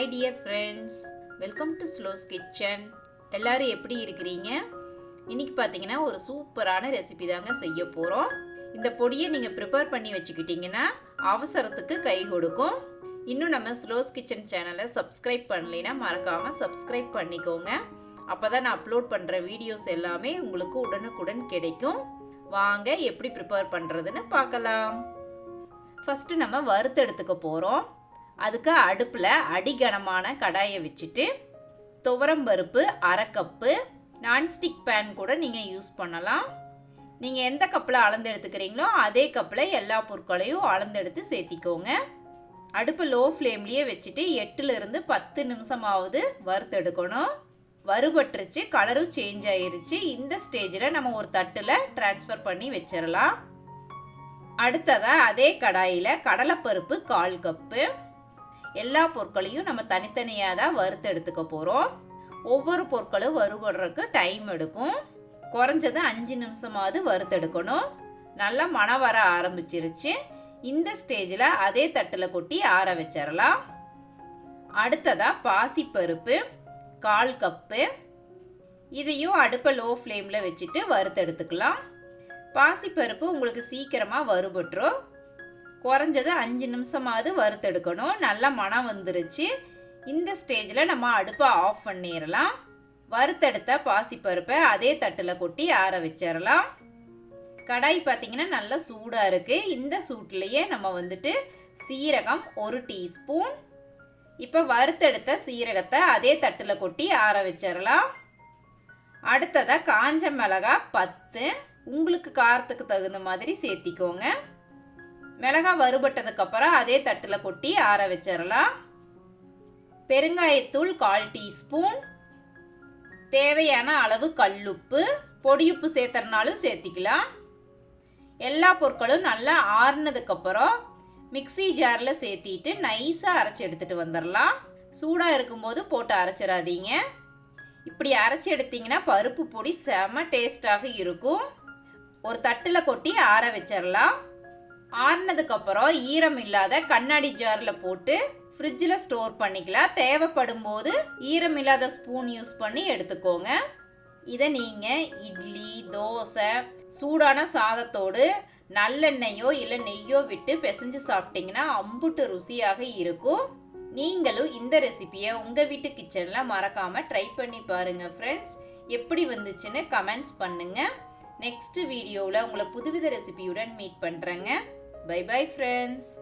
Hi dear friends welcome to slows kitchen எல்லோரும் எப்படி இருக்கிறீங்க? இன்னைக்கு பார்த்தீங்கன்னா ஒரு சூப்பரான ரெசிபி தாங்க செய்ய போகிறோம் இந்த பொடியை நீங்கள் ப்ரிப்பேர் பண்ணி வச்சுக்கிட்டிங்கன்னா அவசரத்துக்கு கை கொடுக்கும். இன்னும் நம்ம ஸ்லோஸ் கிச்சன் சேனலை சப்ஸ்கிரைப் பண்ணலைன்னா மறக்காமல் சப்ஸ்கிரைப் பண்ணிக்கோங்க. அப்போ தான் நான் அப்லோட் பண்ணுற வீடியோஸ் எல்லாமே உங்களுக்கு உடனுக்குடன் கிடைக்கும். வாங்க எப்படி ப்ரிப்பேர் பண்ணுறதுன்னு பார்க்கலாம். ஃபஸ்ட்டு நம்ம வறுத்தெடுத்துக்க போகிறோம் அதுக்கு அடுப்பில் அடிகனமான கடாயை வச்சுட்டு துவரம் பருப்பு அரை கப்பு நான்ஸ்டிக் பேன் கூட நீங்கள் யூஸ் பண்ணலாம். நீங்கள் எந்த கப்பில் அளந்து எடுத்துக்கிறீங்களோ அதே கப்பில் எல்லா பொருட்களையும் அளந்தெடுத்து சேர்த்திக்கோங்க. அடுப்பு லோ ஃப்ளேம்லேயே வச்சுட்டு எட்டுலேருந்து பத்து நிமிஷமாவது வறுத்தெடுக்கணும் வறுபட்டுருச்சு கலரும் சேஞ்ச் ஆயிருச்சு. இந்த ஸ்டேஜில் நம்ம ஒரு தட்டில் ட்ரான்ஸ்ஃபர் பண்ணி வச்சிடலாம் அடுத்ததாக அதே கடாயில் கடலைப்பருப்பு கால் கப்பு. எல்லா பொருட்களையும் நம்ம தனித்தனியாக தான் வறுத்து எடுத்துக்க போகிறோம் ஒவ்வொரு பொருட்களும் வறுபடுறதுக்கு டைம் எடுக்கும். குறைஞ்சது அஞ்சு நிமிஷமாவது வறுத்தெடுக்கணும் நல்லா மனம் வர ஆரம்பிச்சிருச்சு. இந்த ஸ்டேஜில் அதே தட்டில் கொட்டி ஆற வச்சிடலாம். அடுத்ததாக பாசிப்பருப்பு கால் கப்பு இதையும் அடுப்பை லோ ஃப்ளேமில் வச்சுட்டு வறுத்தெடுத்துக்கலாம் பாசிப்பருப்பு உங்களுக்கு சீக்கிரமாக வறுபட்டுரும். குறைஞ்சது அஞ்சு நிமிஷமாவது வறுத்தெடுக்கணும். நல்லா மனம் வந்துருச்சு. இந்த ஸ்டேஜில் நம்ம அடுப்பை ஆஃப் பண்ணிடலாம் வறுத்தெடுத்த பாசிப்பருப்பை அதே தட்டில் கொட்டி ஆற வச்சிடலாம் கடாய் பார்த்தீங்கன்னா நல்லா சூடாக இருக்குது இந்த சூட்லேயே நம்ம வந்துட்டு சீரகம் ஒரு டீஸ்பூன். இப்போ வறுத்தெடுத்த சீரகத்தை அதே தட்டில் கொட்டி ஆற வச்சிடலாம் அடுத்ததாக காஞ்ச மிளகா பத்து. உங்களுக்கு காரத்துக்கு தகுந்த மாதிரி சேர்த்திக்கோங்க. மிளகாய் வறுபட்டதுக்கப்புறம் அதே தட்டில் கொட்டி ஆற வச்சிடலாம் பெருங்காயத்தூள் கால் டீஸ்பூன். தேவையான அளவு கல்லுப்பு. பொடியுப்பு சேர்த்துறனாலும் சேர்த்திக்கலாம். எல்லா பொருட்களும் நல்லா ஆறுனதுக்கப்புறம் மிக்சி ஜாரில் சேர்த்திட்டு நைஸாக அரைச்சி எடுத்துகிட்டு வந்துடலாம் சூடாக இருக்கும்போது போட்டு அரைச்சிடாதீங்க இப்படி அரைச்சி எடுத்தீங்கன்னா பருப்பு பொடி செம டேஸ்டாக இருக்கும். ஒரு தட்டில் கொட்டி ஆற வச்சிடலாம் ஆறுனதுக்கப்புறம் ஈரம் இல்லாத கண்ணாடி ஜாரில் போட்டு ஃப்ரிட்ஜில் ஸ்டோர் பண்ணிக்கலாம். தேவைப்படும் போது ஈரம் இல்லாத ஸ்பூன் யூஸ் பண்ணி எடுத்துக்கோங்க. இதை நீங்கள் இட்லி தோசை சூடான சாதத்தோடு நல்லெண்ணெயோ இல்லை நெய்யோ விட்டு பிசைஞ்சு சாப்பிட்டீங்கன்னா அம்புட்டு ருசியாக இருக்கும். நீங்களும் இந்த ரெசிபியை உங்கள் வீட்டு கிச்சனில் மறக்காமல் ட்ரை பண்ணி பாருங்கள் ஃப்ரெண்ட்ஸ் எப்படி வந்துச்சுன்னு கமெண்ட்ஸ் பண்ணுங்கள் நெக்ஸ்ட் வீடியோவில் உங்களை புதுவித ரெசிபியுடன் மீட் பண்ணுறேங்க Bye-bye friends!